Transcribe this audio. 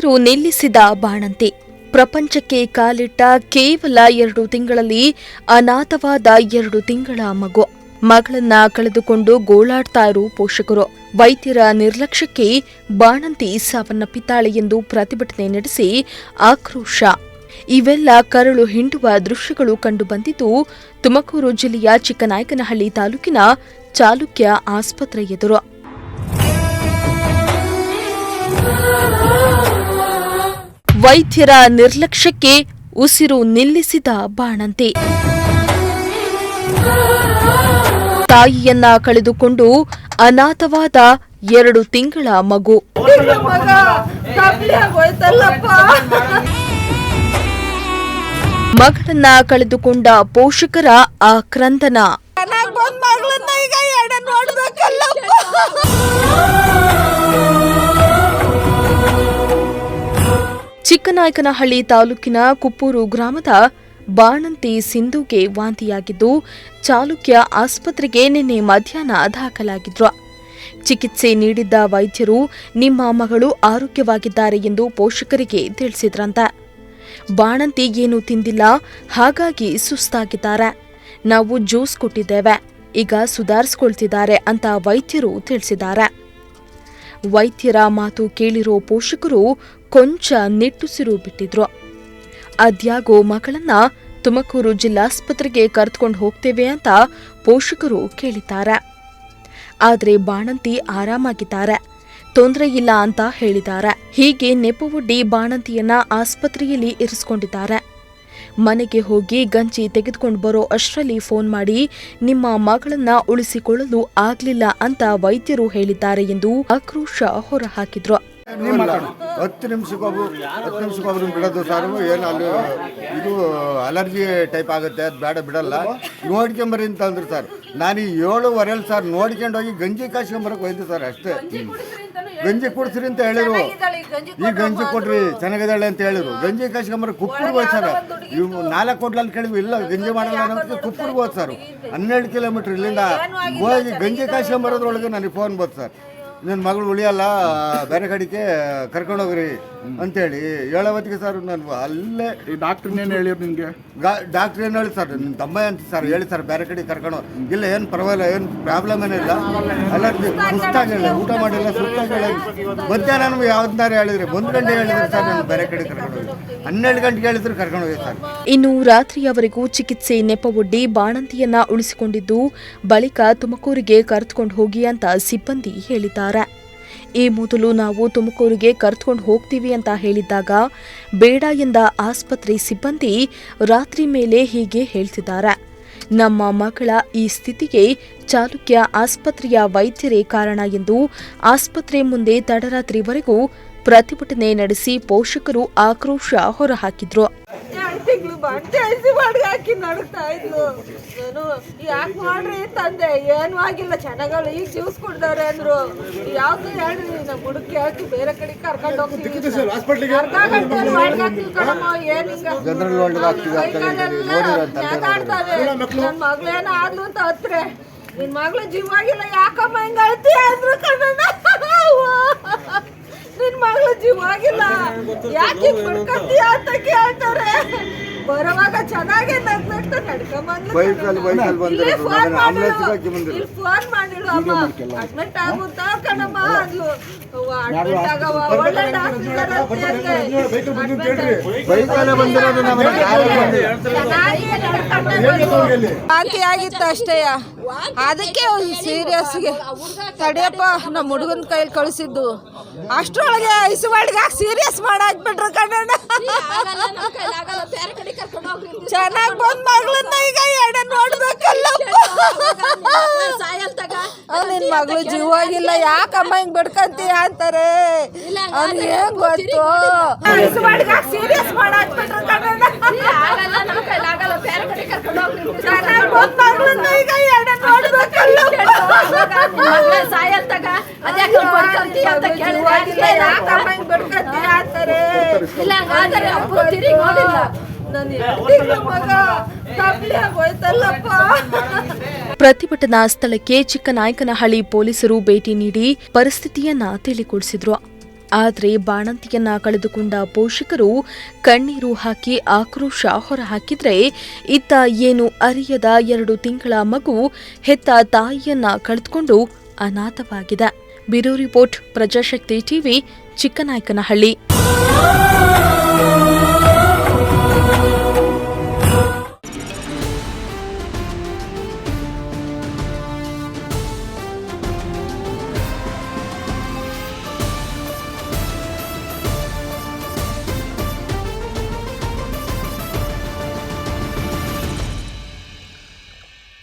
ಉಸಿರು ನಿಲ್ಲಿಸಿದ ಬಾಣಂತಿ. ಪ್ರಪಂಚಕ್ಕೆ ಕಾಲಿಟ್ಟ ಕೇವಲ ಎರಡು ತಿಂಗಳಲ್ಲಿ ಅನಾಥವಾದ ಎರಡು ತಿಂಗಳ ಮಗು. ಮಗಳನ್ನ ಕಳೆದುಕೊಂಡು ಗೋಳಾಡ್ತಾ ಪೋಷಕರು. ವೈದ್ಯರ ನಿರ್ಲಕ್ಷ್ಯಕ್ಕೆ ಬಾಣಂತಿ ಸಾವನ್ನಪ್ಪಿದ್ದಾಳೆ ಎಂದು ಪ್ರತಿಭಟನೆ ನಡೆಸಿ ಆಕ್ರೋಶ. ಇವೆಲ್ಲ ಕರಳು ಹಿಂಡುವ ದೃಶ್ಯಗಳು ಕಂಡುಬಂದಿದ್ದು ತುಮಕೂರು ಜಿಲ್ಲೆಯ ಚಿಕ್ಕನಾಯಕನಹಳ್ಳಿ ತಾಲೂಕಿನ ಚಾಲುಕ್ಯ ಆಸ್ಪತ್ರೆ ಎದುರು. ವೈದ್ಯರ ನಿರ್ಲಕ್ಷ್ಯಕ್ಕೆ ಉಸಿರು ನಿಲ್ಲಿಸಿದ ಬಾಣಂತಿ. ತಾಯಿಯನ್ನ ಕಳೆದುಕೊಂಡು ಅನಾಥವಾದ ಎರಡು ತಿಂಗಳ ಮಗು. ಮಗ ಮಗಳನ್ನ ಕಳೆದುಕೊಂಡ ಪೋಷಕರ ಆಕ್ರಂದನ. ಚೆನ್ನಾಗ್ ಚಿಕ್ಕನಾಯಕನಹಳ್ಳಿ ತಾಲೂಕಿನ ಕುಪ್ಪೂರು ಗ್ರಾಮದ ಬಾಣಂತಿ ಸಿಂಧುಗೆ ವಾಂತಿಯಾಗಿದ್ದು, ಚಾಲುಕ್ಯ ಆಸ್ಪತ್ರೆಗೆ ನಿನ್ನೆ ಮಧ್ಯಾಹ್ನ ದಾಖಲಾಗಿದ್ರು. ಚಿಕಿತ್ಸೆ ನೀಡಿದ್ದ ವೈದ್ಯರು, ನಿಮ್ಮ ಮಗಳು ಆರೋಗ್ಯವಾಗಿದ್ದಾರೆ ಎಂದು ಪೋಷಕರಿಗೆ ತಿಳಿಸಿದ್ರಂತೆ. ಬಾಣಂತಿ ಏನೂ ತಿಂದಿಲ್ಲ, ಹಾಗಾಗಿ ಸುಸ್ತಾಗಿದ್ದಾರೆ. ನಾವು ಜ್ಯೂಸ್ ಕೊಟ್ಟಿದ್ದೇವೆ, ಈಗ ಸುಧಾರಿಸಿಕೊಳ್ತಿದ್ದಾರೆ ಅಂತ ವೈದ್ಯರು ತಿಳಿಸಿದ್ದಾರೆ. ವೈದ್ಯರ ಮಾತು ಕೇಳಿರೋ ಪೋಷಕರು ಕೊಂಚ ನಿಟ್ಟುಸಿರು ಬಿಟ್ಟಿದ್ರು. ಅದ್ಯಾಗೋ ಮಗಳನ್ನ ತುಮಕೂರು ಜಿಲ್ಲಾಸ್ಪತ್ರೆಗೆ ಕರೆದುಕೊಂಡು ಹೋಗ್ತೇವೆ ಅಂತ ಪೋಷಕರು ಕೇಳಿದ್ದಾರೆ. ಆದರೆ ಬಾಣಂತಿ ಆರಾಮಾಗಿದ್ದಾರೆ. ತೊಂದರೆ ಇಲ್ಲ ಅಂತ ಹೇಳಿದ್ದಾರೆ. ಹೀಗೆ ನೆಪವೊಡ್ಡಿ ಬಾಣಂತಿಯನ್ನ ಆಸ್ಪತ್ರೆಯಲ್ಲಿ ಇರಿಸಿಕೊಂಡಿದ್ದಾರೆ. ಮನೆಗೆ ಹೋಗಿ ಗಂಜಿ ತೆಗೆದುಕೊಂಡು ಬರೋ ಅಷ್ಟರಲ್ಲಿ ಫೋನ್ ಮಾಡಿ, ನಿಮ್ಮ ಮಗಳನ್ನ ಉಳಿಸಿಕೊಳ್ಳಲು ಆಗ್ಲಿಲ್ಲ ಅಂತ ವೈದ್ಯರು ಹೇಳಿದ್ದಾರೆ ಎಂದು ಆಕ್ರೋಶ ಹೊರಹಾಕಿದ್ರು. ಹತ್ತು ನಿಮಿಷಕ್ಕೊಬ್ಬರು ಹತ್ತು ನಿಮಿಷಕ್ಕೊಬ್ರು ಬಿಡೋದು ಸರ್, ಏನು ಅಲ್ಲಿ, ಇದು ಅಲರ್ಜಿ ಟೈಪ್ ಆಗುತ್ತೆ, ಅದು ಬೇಡ, ಬಿಡಲ್ಲ. ನೋಡ್ಕೊಂಬರಿ ಅಂತ ಅಂದ್ರು ಸರ್. ನಾನು ಈ ಸರ್ ನೋಡ್ಕೊಂಡು ಹೋಗಿ ಗಂಜಿ ಕಾಸ್ಕೊಂಬರಕ್ಕೆ ಹೋಯ್ತು ಸರ್ ಅಷ್ಟೇ. ಗಂಜಿ ಕೊಡ್ತೀರಿ ಅಂತ ಹೇಳಿದ್ರು ಈ ಗಂಜಿ ಕೊಡ್ರಿ ಚೆನ್ನಾಗಿದ್ದಾಳೆ ಅಂತ ಹೇಳಿದ್ರು ಗಂಜಿ ಕಾಸ್ಕೊಂಬರಕ್ಕೆ ಕುಪ್ಪುರ್ ಹೋಯ್ತು ಸರ್ ಇವು ನಾಲ್ಕು ಅಂತ ಕೇಳಿದ್ವಿ ಇಲ್ಲ ಗಂಜಿ ಮಾಡಲ್ಲ ಅನ್ನೋದಕ್ಕೆ ಕುಪ್ಪುರ್ಗೆ ಹೋದ್ ಸರ್. ಹನ್ನೆರಡು ಕಿಲೋಮೀಟ್ರ್ ಇಲ್ಲಿಂದ ಹೋಗಿ ಗಂಜಿ ಕಾಯಿಸ್ಕೊಂಬರೋದ್ರೊಳಗೆ ನನಗೆ ಫೋನ್ ಬಂತು ಸರ್. ನನ್ನ ಮಗಳು ಉಳಿಯಲ್ಲ ಬೇರೆ ಕಡೆಗೆ ಕರ್ಕೊಂಡು ಹೋಗ್ರಿ ಅಂತೇಳಿ ಹೇಳೋವತ್ತಿಗೆ ಸರ್ ನಾನು ಅಲ್ಲೇ ಈ ಡಾಕ್ಟರ್ ಏನು ಹೇಳಿ ನಿಮಗೆ? ಡಾಕ್ಟ್ರ್ ಏನು ಹೇಳಿ ಸರ್ ನಿಮ್ಮ ತಮ್ಮ ಅಂತ ಸರ್ ಹೇಳಿ ಸರ್ ಬೇರೆ ಕಡೆ ಕರ್ಕೊಂಡು ಹೋಗ್- ಇಲ್ಲ ಏನು ಪರವಾಗಿಲ್ಲ ಏನು ಪ್ರಾಬ್ಲಮ್ ಏನಿಲ್ಲ. ಅಲರ್ಜಿ ಸುಸ್ತಾಗಿಲ್ಲ ಊಟ ಮಾಡಿಲ್ಲ ಸುಸ್ತಾಗಿಲ್ಲ ಮಧ್ಯಾಹ್ನ ನಮ್ಗೆ ಯಾವ್ದಾರು ಹೇಳಿದ್ರಿ ಒಂದು ಗಂಟೆ ಹೇಳಿದ್ರೆ ಸರ್ ನಾನು ಬೇರೆ ಕಡೆ ಕರ್ಕೊಂಡು ಹೋಗಿ. ಹನ್ನೆರಡು ಗಂಟೆಗೆ ಹೇಳಿದ್ರು ಕರ್ಕೊಂಡು ಹೋಗಿ ಸರ್ ಇನ್ನು ರಾತ್ರಿಯವರೆಗೂ ಚಿಕಿತ್ಸೆ ನೆಪವೊಡ್ಡಿ ಬಾಣಂತಿಯನ್ನ ಉಳಿಸಿಕೊಂಡಿದ್ದು ಬಳಿಕ ತುಮಕೂರಿಗೆ ಕರೆದುಕೊಂಡು ಹೋಗಿ ಅಂತ ಸಿಬ್ಬಂದಿ ಹೇಳಿದ್ದಾರೆ. ಈ ಮೊದಲು ನಾವು ತುಮಕೂರಿಗೆ ಕರೆದುಕೊಂಡು ಹೋಗ್ತೀವಿ ಅಂತ ಹೇಳಿದ್ದಾಗ ಬೇಡ ಎಂದ ಆಸ್ಪತ್ರೆ ಸಿಬ್ಬಂದಿ ರಾತ್ರಿ ಮೇಲೆ ಹೀಗೆ ಹೇಳ್ತಿದ್ದಾರೆ. ನಮ್ಮ ಮಗಳ ಈ ಸ್ಥಿತಿಗೆ ಚಾಲುಕ್ಯ ಆಸ್ಪತ್ರೆಯ ವೈದ್ಯರೇ ಕಾರಣ ಎಂದು ಆಸ್ಪತ್ರೆ ಮುಂದೆ ತಡರಾತ್ರಿವರೆಗೂ ಪ್ರತಿಭಟನೆ ನಡೆಸಿ ಪೋಷಕರು ಆಕ್ರೋಶ ಹೊರಹಾಕಿದ್ರು. ತಿಂಗಳು ಬಟ್ಟೆ ಐಸಿ ಮಾಡಿ ಹಾಕಿ ನಡುಕ್ತಾ ಇದ್ಲು ಏನು ಯಾಕೆ ಮಾಡ್ರಿ ತಂದೆ ಏನು ಆಗಿಲ್ಲ ಚೆನ್ನಾಗಲ್ಲ ಈಗ ಜ್ಯೂಸ್ ಕೊಡ್ತಾರೆ ಅಂದ್ರು ಯಾವ್ದು ಹೇಳ್ರಿ ನಮ್ಮ ಹುಡುಕಿ ಹಾಕಿ ಬೇರೆ ಕಡೆ ಕರ್ಕೊಂಡು ಹೋಗ್ತೀವಿ ಅರ್ಧ ಗಂಟೆ ಬಾಡಿಗೆ ಹಾಕ್ತೀವಿ ಕಣಮ್ಮ ಏನ್ ಹಿಂಗ ನನ್ನ ಮಗಳೇನ ಆದ್ಲು ಅಂತ ಹತ್ರೆ ನಿನ್ ಮಗಳು ಜೀವಾಗಿಲ್ಲ ಯಾಕಮ್ಮ ಹಿಂಗ ಅಳ್ತಿ ಅಂದ್ರು ಕಣ್ಣ ನಿನ್ ಮಗಳು ಜೀವಾಗಿಲ್ಲ ಯಾಕೆ ಅಂತ ಕೇಳ್ತಾರೆ ಬರೋವಾಗ ಚೆನ್ನಾಗಿ ನಗ್ನಗ್ತಾ ಬೈಕಲ್ಲಿ ಬೈಕಲ್ಲಿ ಆಂಬುಲೆನ್ಸ್ ಹಾಕಿ ಫೋನ್ ಮಾಡಿಳು ಅಮ್ಮ. ಅಡ್ಮಿಟ್ ಆಗುತ್ತಾ ಕಣಮ್ಮ? ಅಂದ್ಲು. ಅಡ್ಮಿಟ್ ಆಗವ ಒಳ್ಳೆ ಡಾಕ್ಟರ್ ಬೈಕಲ್ಲೇ ಬಂದಿರೋದು ನಮಗೆ ಕಾರಲ್ಲಿ ಬಂದಿರೋದು ವಾಂತಿ ಆಗಿತ್ತು ಅಷ್ಟೇ ಅದಕ್ಕೆ ಸೀರಿಯಸ್ಗೆ ತಡಿಯಪ್ಪ ನಮ್ಮ ಹುಡುಗನ ಕೈಲಿ ಕಳಿಸಿದ್ದು. ಅಷ್ಟ್ರೊಳಗೆ ಹಾಕಿ ಸೀರಿಯಸ್ ಮಾಡಾಕ್ಬಿಟ್ರು ಕಣ್ಣಣ್ಣ ಚೆನ್ನಾಗಿ ಬಂದ್ ಮಗಳನ್ನ ಈಗ ಎಡೆ ನೋಡ್ಬೇಕಲ್ಲ. ನಿನ್ ಮಗಳು ಜೀವಾಗಿಲ್ಲ ಯಾಕಮ್ಮ ಹಿಂಗ್ ಬಿಡ್ಕಂತೀಯ ಅಂತಾರೆ? ಅವ್ನಿಗೆ ಗೊತ್ತು? ಹಾಕಿ ಸೀರಿಯಸ್ ಮಾಡಾಕ್ಬಿಟ್ರು ಕಣ್ಣಣ್ಣ ಚೆನ್ನಾಗಿ ಬಂದ್ ಮಗಳನ್ನ ಈಗ ಎಡೆ ನೋಡ್ಬೇಕಲ್ಲ ಜೀವಾಗಿಲ್ಲ ನನ್ನ ಮಗ? ಆಗೋಯ್ತಲ್ಲಪ್ಪ ಪ್ರತಿಭಟನಾ ಸ್ಥಳಕ್ಕೆ ಚಿಕ್ಕನಾಯಕನಹಳ್ಳಿ ಪೊಲೀಸರು ಭೇಟಿ ನೀಡಿ ಪರಿಸ್ಥಿತಿಯನ್ನ ತಿಳಿಗೊಳಿಸಿದ್ರು ಆದರೆ ಬಾಣಂತಿಯನ್ನ ಕಳೆದುಕೊಂಡ ಪೋಷಕರು ಕಣ್ಣೀರು ಹಾಕಿ ಆಕ್ರೋಶ ಹೊರಹಾಕಿದ್ರೆ ಇತ್ತ ಏನು ಅರಿಯದ ಎರಡು ತಿಂಗಳ ಮಗು ಹೆತ್ತ ತಾಯಿಯನ್ನ ಕಳೆದುಕೊಂಡು ಅನಾಥವಾಗಿದೆ. Bureau report Prajashakti TV Chikkanayakanahalli.